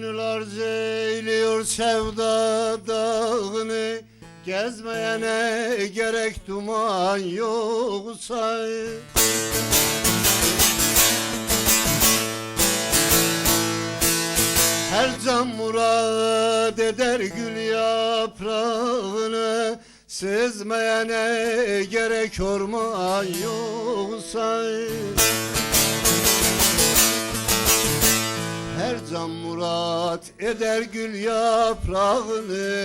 arz eyliyor sevda dağını. Gezmeyene gerek duman yoksa Her can murad eder gül yaprağını. Sezmeyene gerek orman yoksa Her can murat eder gül yaprağını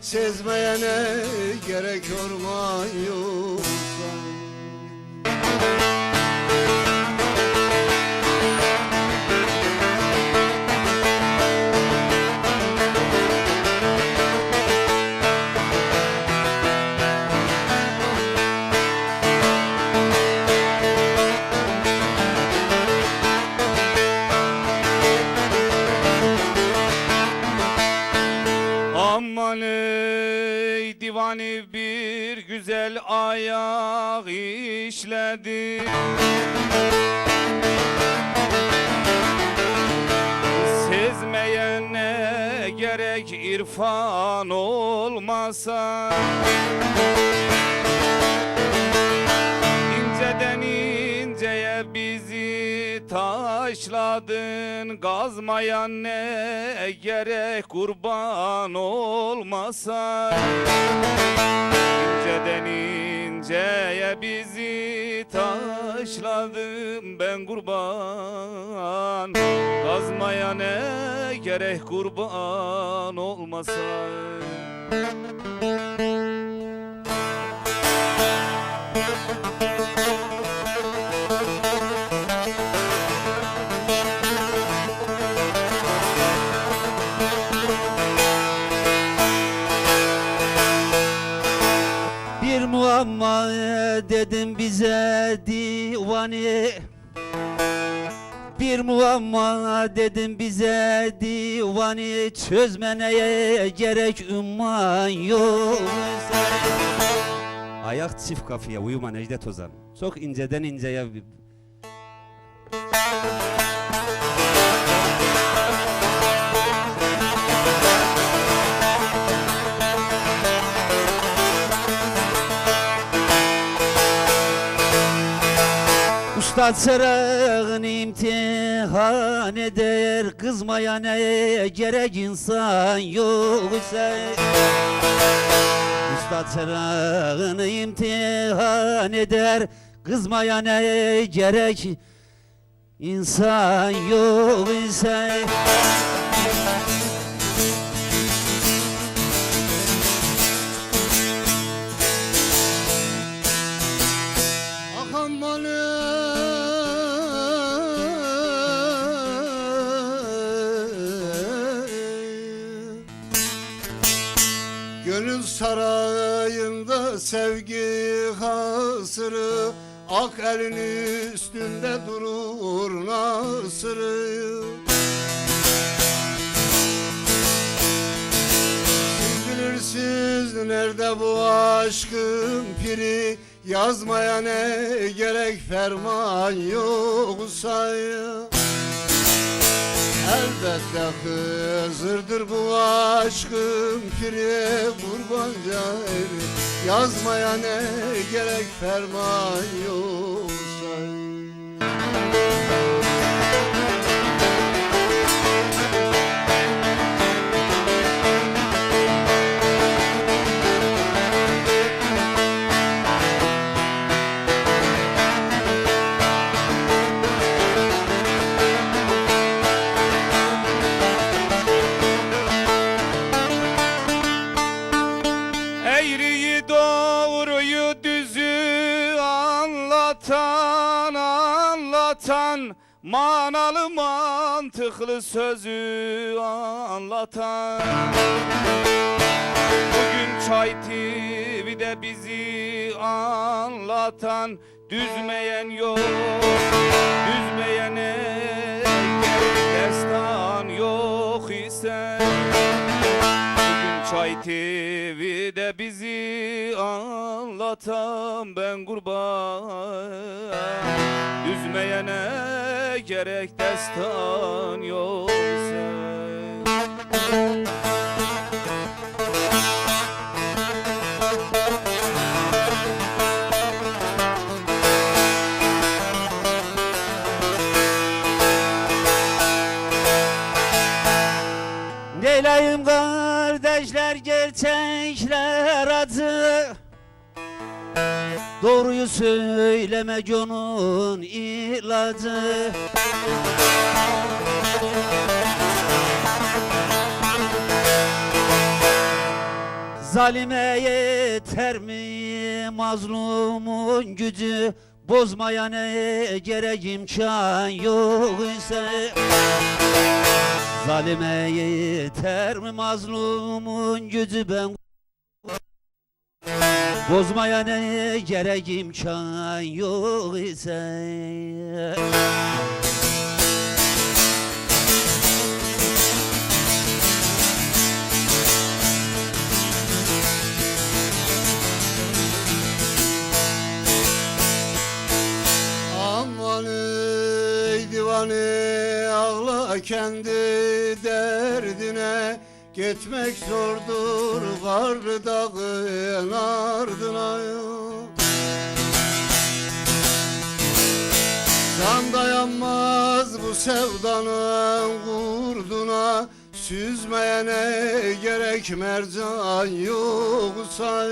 Sezmeyene gerek orman işledi. Sezmeyene gerek irfan olmasa? İnceden inceye bizi taşladın. Gazmayan ne gerek kurban olmasa? İnceden inceye bizi taşladın Ben kurban. Gazmaya ne gerek kurban olmasa. Bir muamma dedim divani. Bir muamma dedim bize divani. Çözmeneye gerek umman yok. Ayak çift kafaya uyuma Necdet Ozan. Çok inceden inceye Ustad sarığın imtihan eder. Kızmaya ne gerek insan yoksa Ustad sarığın imtihan eder. Kızmaya ne gerek insan yoksa Ah aman sarayında sevgi hasırı Ak elin üstünde durur nasırı. Siz bilirsiniz nerede bu aşkın piri Yazmaya ne gerek ferman yoksa Elbette Hızır'dır bu aşkın piri kurbanca eli Yazmaya ne gerek ferman yoksa anlatan Manalı mantıklı sözü anlatan. Bugün Çay TV'de bizi anlatan Düzmeyen yok, düzmeyene destan yok ise Çay TV'de bizi anlatan ben kurban. Düzmeyene gerek destan yoksa Neyleyim acı Doğruyu söylemek onun ilacı. Zalime yeter mi mazlumun gücü? Bozmaya ne gerek imkan yok ise. Zalime yeter mi mazlumun gücü? Ben Bozmaya ne gerek imkan yok ise. Divane ağla kendi derdine. Gitmek zordur karlı dağın ardına Can dayanmaz bu sevdanın kurduna Süzmeyene gerek mercan yoksa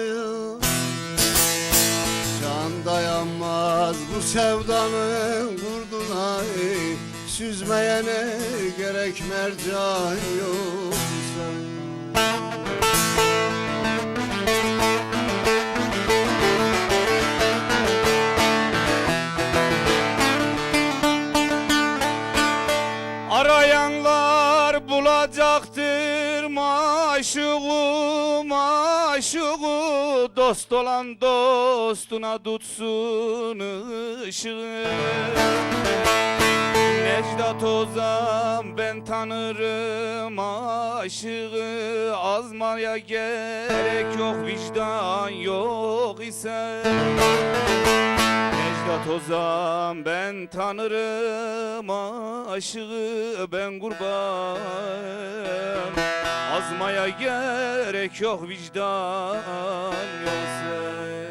Can dayanmaz bu sevdanın kurduna ey, Süzmeyene gerek mercan yoksa Dost olan dostuna tutsun ışığı. Necdet Ozan ben tanırım aşığı. Azmaya gerek yok vicdan yok ise. Necdet Ozan ben tanırım aşığı. Ben kurban Azmaya gerek yok vicdan yoksa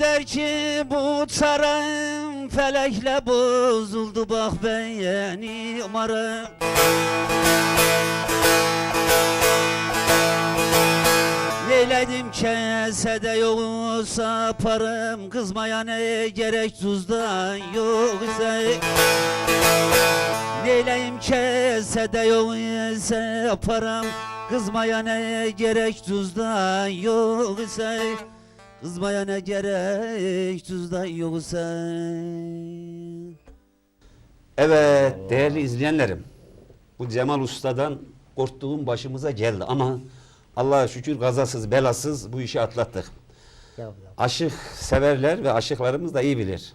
der ki bu çarem felekle bozuldu bak beni umarım. Neyledim kesede yoksa parım Kızmaya ne gerek tuzdan yoksa Neyleyim kesede yoksa param Kızmaya ne gerek tuzdan yoksa Kızmaya ne gerek tuzdan yoksa Evet değerli izleyenlerim Bu Cemal Usta'dan korktuğum başımıza geldi ama Allah'a şükür kazasız belasız bu işi atlattık. Aşık severler ve aşıklarımız da iyi bilir.